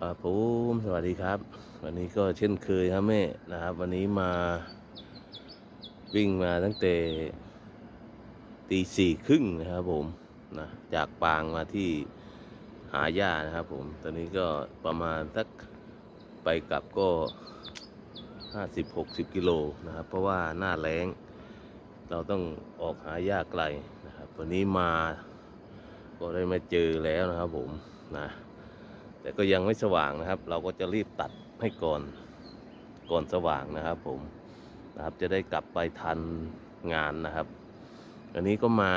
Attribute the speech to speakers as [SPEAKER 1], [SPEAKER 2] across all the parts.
[SPEAKER 1] อ่าผมสวัสดีครับ วันนี้ก็เช่นเคยครับแม่นะครับ วันนี้มาวิ่งมาตั้งแต่ตีสี่ครึ่งนะครับผมนะจากปางมาที่หาหญ้านะครับผม ตอนนี้ก็ประมาณสักไปกลับก็ห้าสิบหกสิบกิโลนะครับ เพราะว่าหน้าแล้งเราต้องออกหาหญ้าไกลนะครับ วันนี้มาก็ได้มาเจอแล้วนะครับผมนะ แต่ก็ยังไม่สว่างนะครับ เราก็จะรีบตัดให้ก่อนก่อนสว่างนะครับ ผมนะครับจะได้กลับไปทันงานนะครับ อันนี้ก็มา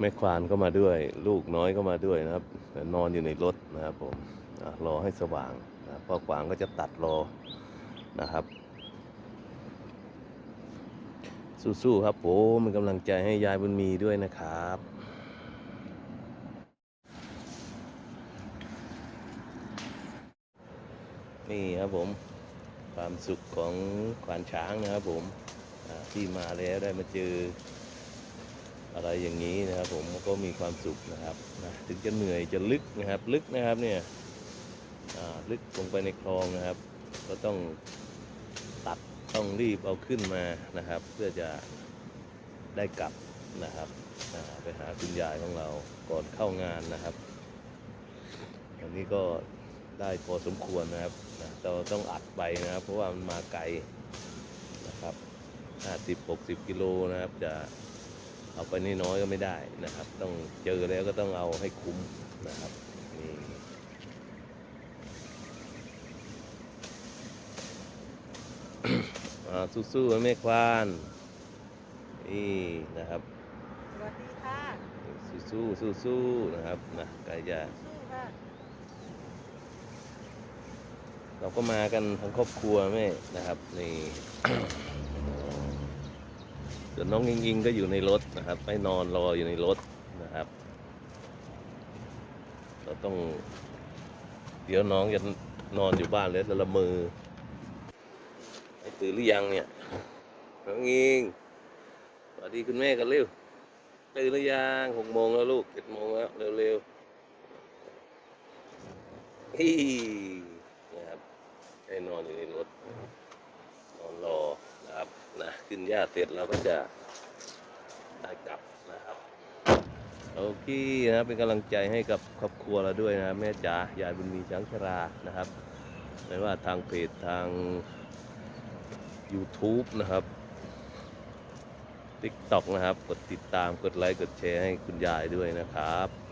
[SPEAKER 1] แม่ควานก็มาด้วย ลูกน้อยก็มาด้วยนะครับนอนอยู่ในรถนะครับผมรอให้สว่างนะพ่อควางก็จะตัดรอนะครับ สู้ๆครับผมเป็นกำลังใจให้ยายบุญมีด้วยนะครับ นี่ครับผมความสุขของขวานช้างนะครับผมที่มาแล้วได้มาเจอ อะไรอย่างนี้นะครับ ผมก็มีความสุขนะครับนะถึงจะเหนื่อยจะลึกนะครับ ลึกนะครับเนี่ยลึกลงไปในคลองนะครับ ก็ต้องตัดต้องรีบเอาขึ้นมานะครับ เพื่อจะได้กลับนะครับไปหาคุณยายของเราก่อนเข้างานนะครับ อันนี้ก็ ได้พอสมควรนะครับนะเราต้องอัดไปนะครับ เพราะว่ามันมาไกลนะครับ50 60กิโลนะครับ จะเอาไปน้อยๆก็ไม่ได้นะครับ ต้องเจอแล้วก็ต้องเอาให้คุ้มนะครับนี่อ่าสู้ๆนะแม่ควานนี่นะครับ
[SPEAKER 2] สวัสดีค่ะ
[SPEAKER 1] สู้ๆสู้ๆนะครับนะใกล้จะ
[SPEAKER 2] สู้ค่ะ
[SPEAKER 1] เราก็มากันทั้งครอบครัวแม่นะครับนี่ส่วนน้องยิงยิงๆก็อยู่ในรถนะครับไม่นอนรออยู่ในรถนะครับ เราต้องเดี๋ยวน้องจะนอนอยู่บ้านแล้วจะละมือไอตื่นหรือยังเนี่ยน้องยิงสวัสดีคุณแม่กันเร็วตื่นหรือยังหกโมงแล้วลูกเจ็ดโมงแล้วเร็วๆฮี ให้นอนอยู่ในรถนอนรอนะครับนะขึ้นหญ้าเสร็จเราก็จะได้กลับนะครับโอเคนะเป็นกำลังใจให้กับครอบครัวเราด้วยนะแม่จ๋ายายบุญมีช้างชรานะครับไม่ว่าทางเพจทาง YouTube นะครับ TikTok นะครับ กดติดตามกดไลค์กดแชร์ให้คุณยายด้วยนะครับ